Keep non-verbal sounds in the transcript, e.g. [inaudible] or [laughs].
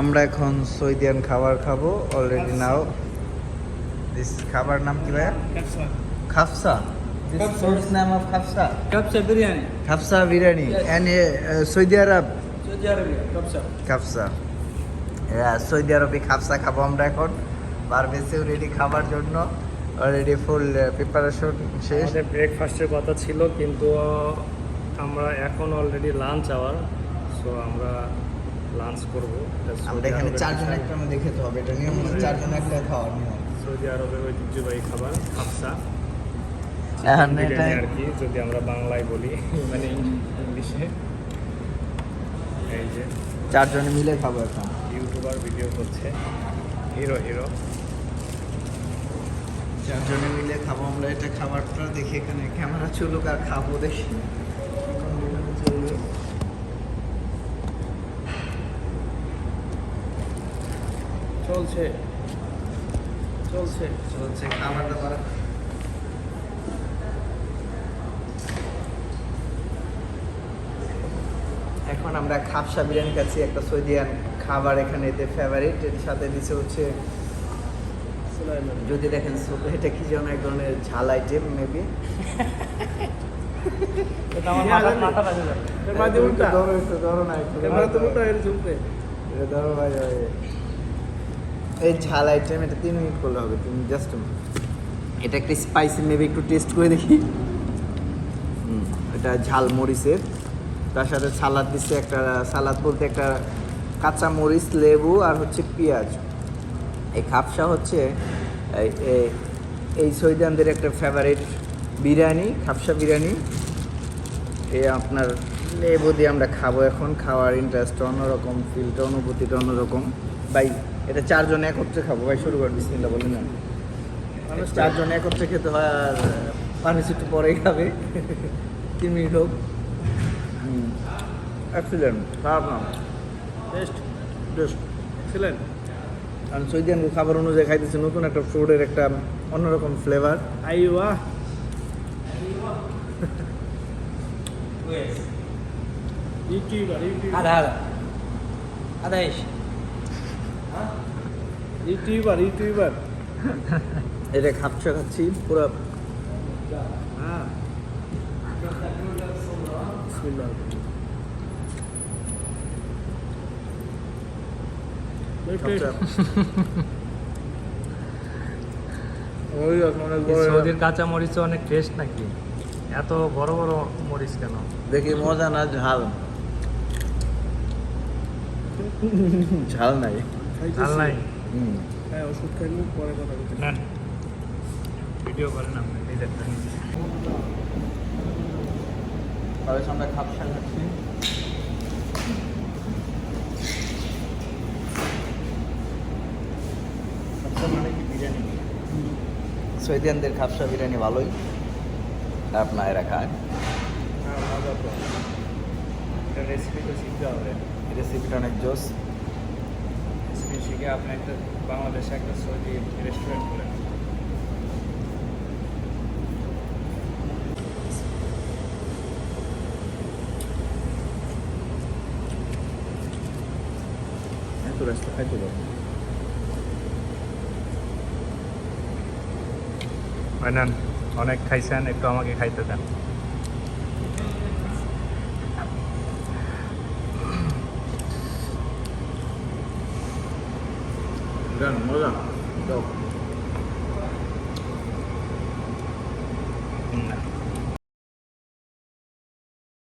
আমরা এখন সৌদিয়ান খাবার খাব অলরেডি নাও দিস খাবার নাম কি ভাইয়া. খাফসা। biryani. Yes. Saudi Arabia. Saudi আরবে। খাফসা। খাব আমরা এখন। বারবেসেও রেডি খাবার জন্য। অলরেডি ফুল প্রিপারেশন শেষ। ব্রেকফাস্টের কথা ছিল কিন্তু আমরা এখন অলরেডি লাঞ্চ আওয়ার সো আমরা লাঞ্চ করব। আমরা এখানে চারজন একটা মধ্যে খেতে হবে। এটা নিয়ম হলো চারজন একটা খাওয়ার নিয়ম। সৌদি আরবের ঐতিহ্যবাহী খাবার খাপসা বিরিয়ানি আর কি যদি আমরা বাংলায় বলি মানে ইংলিশে। এই যে চারজনে মিলে খাব এখন। ইউটিউবার ভিডিও করছে। Hero hero. চারজনে মিলে খাব। আমরা এটা খাবারটা দেখি এখানে। ক্যামেরা চলুক আর খাব দেখি। চলছে। চলছে। চলছে খাবার দাবার এখন আমরা খাপসা বিরিয়ানি খাচ্ছি একটা সৌদিয়ান খাবার এখানে এতে ফেভারিট এর সাথে দিছে হচ্ছে যদি দেখেন এটা কি যেন এক ধরনের ঝাল আইটেম মেবি এটা আমার মাথা মাথা লাগে ক্যামেরা দিয়ে উল্টা। ধরো একটু ধরো না একটু ধরো ভাই ভাই। এই ঝাল আইটেম এটা তিন মিনিট করলে হবে তুমি জাস্ট এটা একটা স্পাইসি মেবি একটু টেস্ট করে দেখি। এটা ঝাল মরিচের। তার সাথে সালাদ দিচ্ছে একটা, সালাদ বলতে একটা কাঁচা মরিচ, লেবু আর হচ্ছে পেঁয়াজ। এই খাপসা হচ্ছে, এই- সৈদানদের একটা ফেভারিট বিরিয়ানি, খাপসা বিরিয়ানি। এই আপনার লেবু দিয়ে আমরা খাব এখন, খাওয়ার ইন্টারেস্ট অন্যরকম ফিলটা অনুভূতিটা অন্যরকম। ভাই এটা চারজন একত্রে খাব। ভাই শুরু করে বিসমিল্লা বলে না। মানুষ চারজন একত্রে খেতে হয় আর পারমিশন একটু পরেই খাবে। তিন মিনিট হোক। এক্সিলেন্ট খারাপ না। টেস্ট টেস্ট এক্সিলেন্ট কারণ সৌদিয়ান খাবার অনুযায়ী খাইতেছে নতুন একটা ফ্রুডের একটা অন্যরকম ফ্লেভার আইওয়া। ইউটিউবার ইউটিউবার আধা আধা। আধা ইউটিউবার ইউটিউবার। এটা খাচ্ছি পুরো হ্যাঁ সৌদির কাঁচা মরিচ অনেক টেস্ট নাকি? এত বড় বড় মরিচ কেন? দেখি মজা না ঝাল? [laughs] ঝাল নাই। ঝাল নাই? হ্যাঁ ওষুধ খাইলে পরে কথা বলতে ভিডিও করেন আপনি এই দেখবেন তাহলে আমরা খাপসা খাচ্ছি। মানে কি বিরিয়ানি? সৈদিয়ানদের খাপসা বিরিয়ানি ভালোই। আপনার এরা খায়। হ্যাঁ তো। এটা শিখতে হবে। রেসিপিটা অনেক জোস। রেসিপি শিখে আপনি একটা বাংলাদেশে একটা সৌদি রেস্টুরেন্ট খুলেন তো রেস্ট খাইতে পারব। অনেক খাইছেন একটু আমাকে খাইতে দেন। মজা দাও